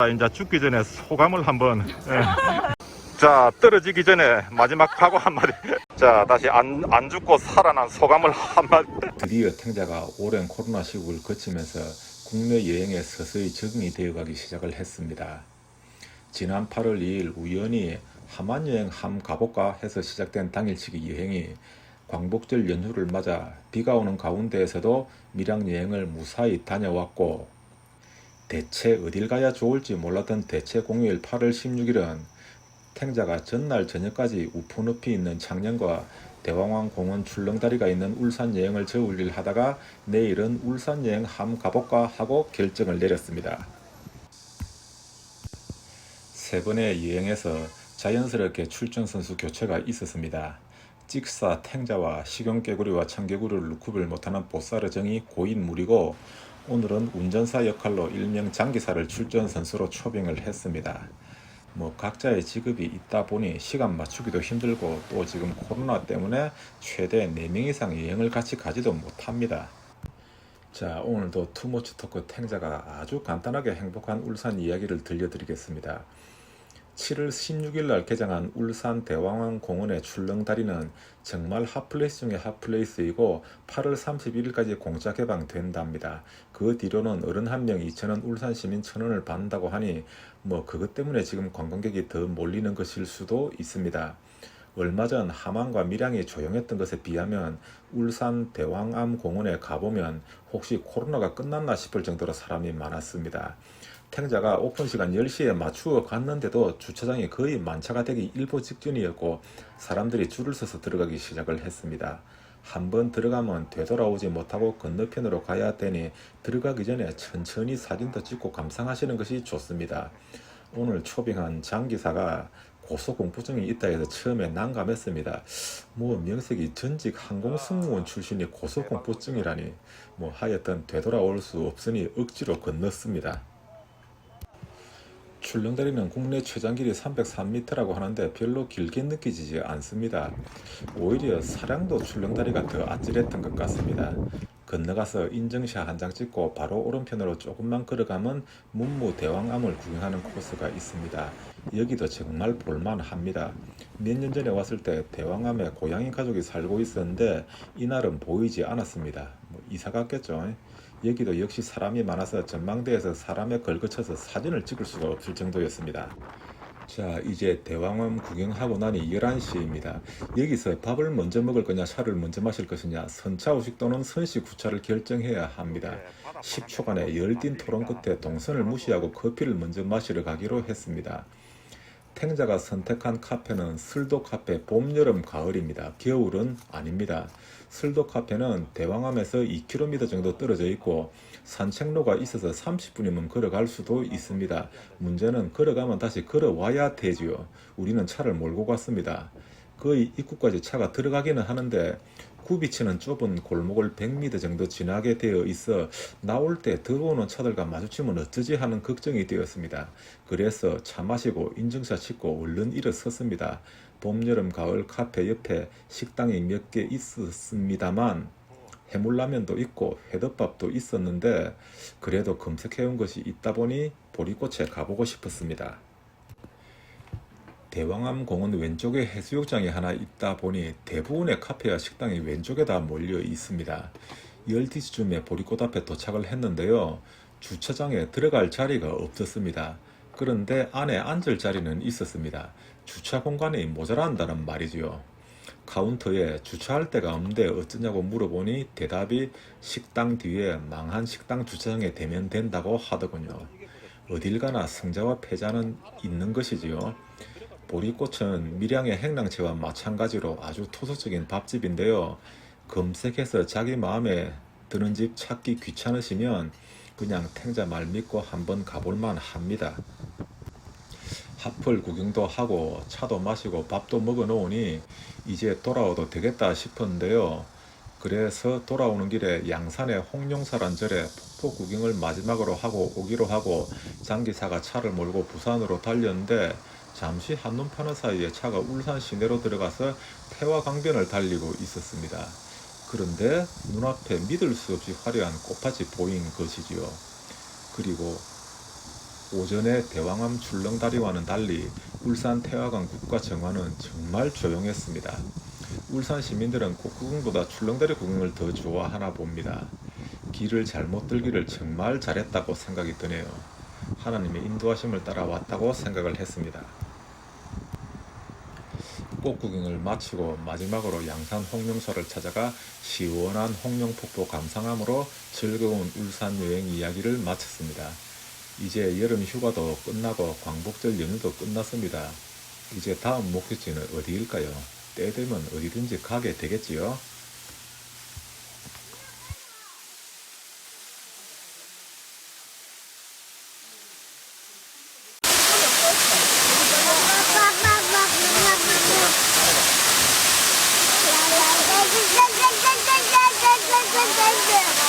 자, 이제 죽기 전에 소감을 한번. 예. 자, 떨어지기 전에 마지막 각오 한마디. 자, 다시 안, 안 죽고 살아난 소감을 한마디. 드디어 탱자가 오랜 코로나 시국을 거치면서 국내 여행에 서서히 적응이 되어가기 시작을 했습니다. 지난 8월 2일 우연히 하만 여행 함 가볼까 해서 시작된 당일치기 여행이 광복절 연휴를 맞아 비가 오는 가운데에서도 밀양 여행을 무사히 다녀왔고 대체 어딜 가야 좋을지 몰랐던 대체 공휴일 8월 16일은 탱자가 전날 저녁까지 우프 높이 있는 창녕과 대왕왕 공원 출렁다리가 있는 울산 여행을 저울일 하다가 내일은 울산 여행 함 가볼까 하고 결정을 내렸습니다. 세 번의 여행에서 자연스럽게 출전 선수 교체가 있었습니다. 찍사 탱자와 식용개구리와 청개구리를 구별 못하는 보사르정이 고인 무리고 오늘은 운전사 역할로 일명 장기사를 출전 선수로 초빙을 했습니다. 뭐 각자의 직업이 있다 보니 시간 맞추기도 힘들고 또 지금 코로나 때문에 최대 4명 이상 여행을 같이 가지도 못합니다. 자 오늘도 투모치 토크 탱자가 아주 간단하게 행복한 울산 이야기를 들려드리겠습니다. 7월 16일 날 개장한 울산 대왕왕 공원의 출렁다리는 정말 핫플레이스 중에 핫플레이스이고 8월 31일까지 공짜 개방된답니다. 그 뒤로는 어른 한 명 2천원, 울산 시민 1천원을 받는다고 하니 뭐 그것 때문에 지금 관광객이 더 몰리는 것일 수도 있습니다. 얼마 전 함안과 밀양이 조용했던 것에 비하면 울산 대왕암 공원에 가보면 혹시 코로나가 끝났나 싶을 정도로 사람이 많았습니다. 탱자가 오픈 시간 10시에 맞추어 갔는데도 주차장이 거의 만차가 되기 일보 직전이었고 사람들이 줄을 서서 들어가기 시작을 했습니다. 한번 들어가면 되돌아오지 못하고 건너편으로 가야 되니 들어가기 전에 천천히 사진도 찍고 감상하시는 것이 좋습니다. 오늘 초빙한 장기사가 고소공포증이 있다 해서 처음에 난감했습니다. 뭐 명색이 전직 항공승무원 출신이 고소공포증이라니 뭐 하여튼 되돌아올 수 없으니 억지로 건넜습니다. 출렁다리는 국내 최장 길이 303m라고 하는데 별로 길게 느껴지지 않습니다. 오히려 사량도 출렁다리가 더 아찔했던 것 같습니다. 건너가서 인증샷 한 장 찍고 바로 오른편으로 조금만 걸어가면 문무 대왕암을 구경하는 코스가 있습니다. 여기도 정말 볼만합니다. 몇 년 전에 왔을 때 대왕암에 고양이 가족이 살고 있었는데 이날은 보이지 않았습니다. 뭐 이사 갔겠죠. 여기도 역시 사람이 많아서 전망대에서 사람에 걸거쳐서 사진을 찍을 수가 없을 정도였습니다. 자, 이제 대왕암 구경하고 나니 11시입니다. 여기서 밥을 먼저 먹을 거냐, 차를 먼저 마실 것이냐, 선차 우식 또는 선식 구차를 결정해야 합니다. 10초간의 열띤 토론 끝에 동선을 무시하고 커피를 먼저 마시러 가기로 했습니다. 탱자가 선택한 카페는 슬도 카페 봄, 여름, 가을입니다. 겨울은 아닙니다. 슬도 카페는 대왕암에서 2km 정도 떨어져 있고 산책로가 있어서 30분이면 걸어갈 수도 있습니다. 문제는 걸어가면 다시 걸어와야 되지요. 우리는 차를 몰고 갔습니다. 거의 입구까지 차가 들어가기는 하는데 구비치는 좁은 골목을 100m 정도 지나게 되어 있어 나올 때 들어오는 차들과 마주치면 어쩌지 하는 걱정이 되었습니다. 그래서 차 마시고 인증샷 찍고 얼른 일어섰습니다. 봄, 여름, 가을 카페 옆에 식당이 몇 개 있었습니다만 해물라면도 있고 회덮밥도 있었는데 그래도 검색해온 것이 있다 보니 보리꽃에 가보고 싶었습니다. 대왕암 공원 왼쪽에 해수욕장이 하나 있다 보니 대부분의 카페와 식당이 왼쪽에 다 몰려 있습니다. 12시쯤에 보리꽃 앞에 도착을 했는데요. 주차장에 들어갈 자리가 없었습니다. 그런데 안에 앉을 자리는 있었습니다. 주차 공간이 모자란다는 말이지요. 카운터에 주차할 데가 없는데 어쩌냐고 물어보니 대답이 식당 뒤에 망한 식당 주차장에 대면 된다고 하더군요. 어딜 가나 승자와 패자는 있는 것이지요. 보리꽃은 밀양의 행랑채와 마찬가지로 아주 토속적인 밥집인데요. 검색해서 자기 마음에 드는 집 찾기 귀찮으시면 그냥 탱자 말 믿고 한번 가볼만 합니다. 하플 구경도 하고 차도 마시고 밥도 먹어 놓으니 이제 돌아와도 되겠다 싶었는데요. 그래서 돌아오는 길에 양산의 홍룡사란 절에 폭포 구경을 마지막으로 하고 오기로 하고 장기사가 차를 몰고 부산으로 달렸는데 잠시 한눈 파는 사이에 차가 울산 시내로 들어가서 태화강변을 달리고 있었습니다. 그런데 눈앞에 믿을 수 없이 화려한 꽃밭이 보인 것이지요. 그리고 오전에 대왕암 출렁다리와는 달리 울산 태화강 국가정화는 정말 조용했습니다. 울산 시민들은 꽃구경보다 출렁다리 구경을 더 좋아하나 봅니다. 길을 잘못 들기를 정말 잘했다고 생각이 드네요. 하나님의 인도하심을 따라 왔다고 생각을 했습니다. 꽃 구경을 마치고 마지막으로 양산 홍명소를 찾아가 시원한 홍명폭포 감상함으로 즐거운 울산 여행 이야기를 마쳤습니다. 이제 여름 휴가도 끝나고 광복절 연휴도 끝났습니다. 이제 다음 목적지는 어디일까요? 때 되면 어디든지 가게 되겠지요? 밑에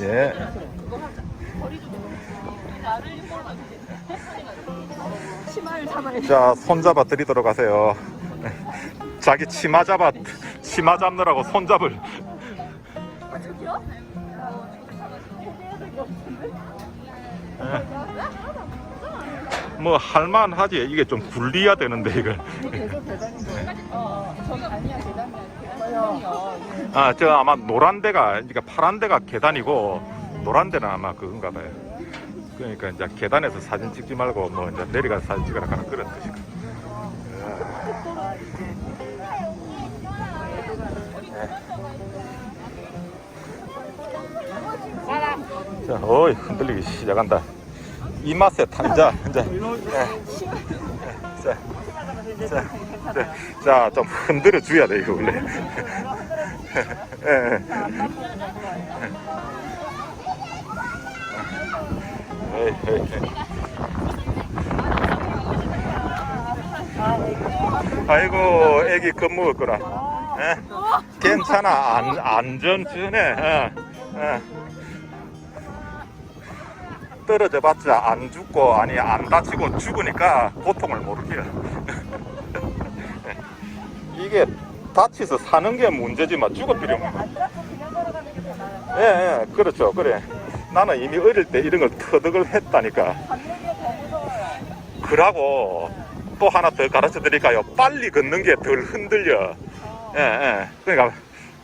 예. 자, 손 잡아 드리도록 하세요. 자기 치마 잡아, 치마 잡느라고 손 잡을. 예. 뭐 할만하지 이게 좀 굴려야 되는데 이걸 어, 저기 아니야. 계단이요. 아 저 아마 노란 데가 그러니까 파란 데가 계단이고 노란 데는 아마 그건가 봐요 그러니까 이제 계단에서 사진 찍지 말고 뭐 이제 내려가서 사진 찍으라 하는 그런 뜻이고 자, 어이 흔들리기 시작한다. 이 맛에 탄자. 이제. 예. 자, 자, 자, 자, 좀 흔들어 줘야 돼 이거 원래. 예, 예. 아이고, 애기 겁먹었구나. 예? 괜찮아, 안, 안전전해. 예, 예. 떨어져 봤자 안 죽고 아니 안 다치고 죽으니까 고통을 모르게요. 이게 다치서 사는 게 문제지 만 죽을 필요 없는 예, 예, 그렇죠. 그래. 나는 이미 어릴 때 이런 걸 터득을 했다니까. 그러고 또 하나 더 가르쳐 드릴까요? 빨리 걷는 게 덜 흔들려. 예, 예. 그러니까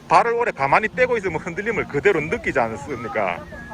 발을 오래 가만히 떼고 있으면 흔들림을 그대로 느끼지 않습니까? 음.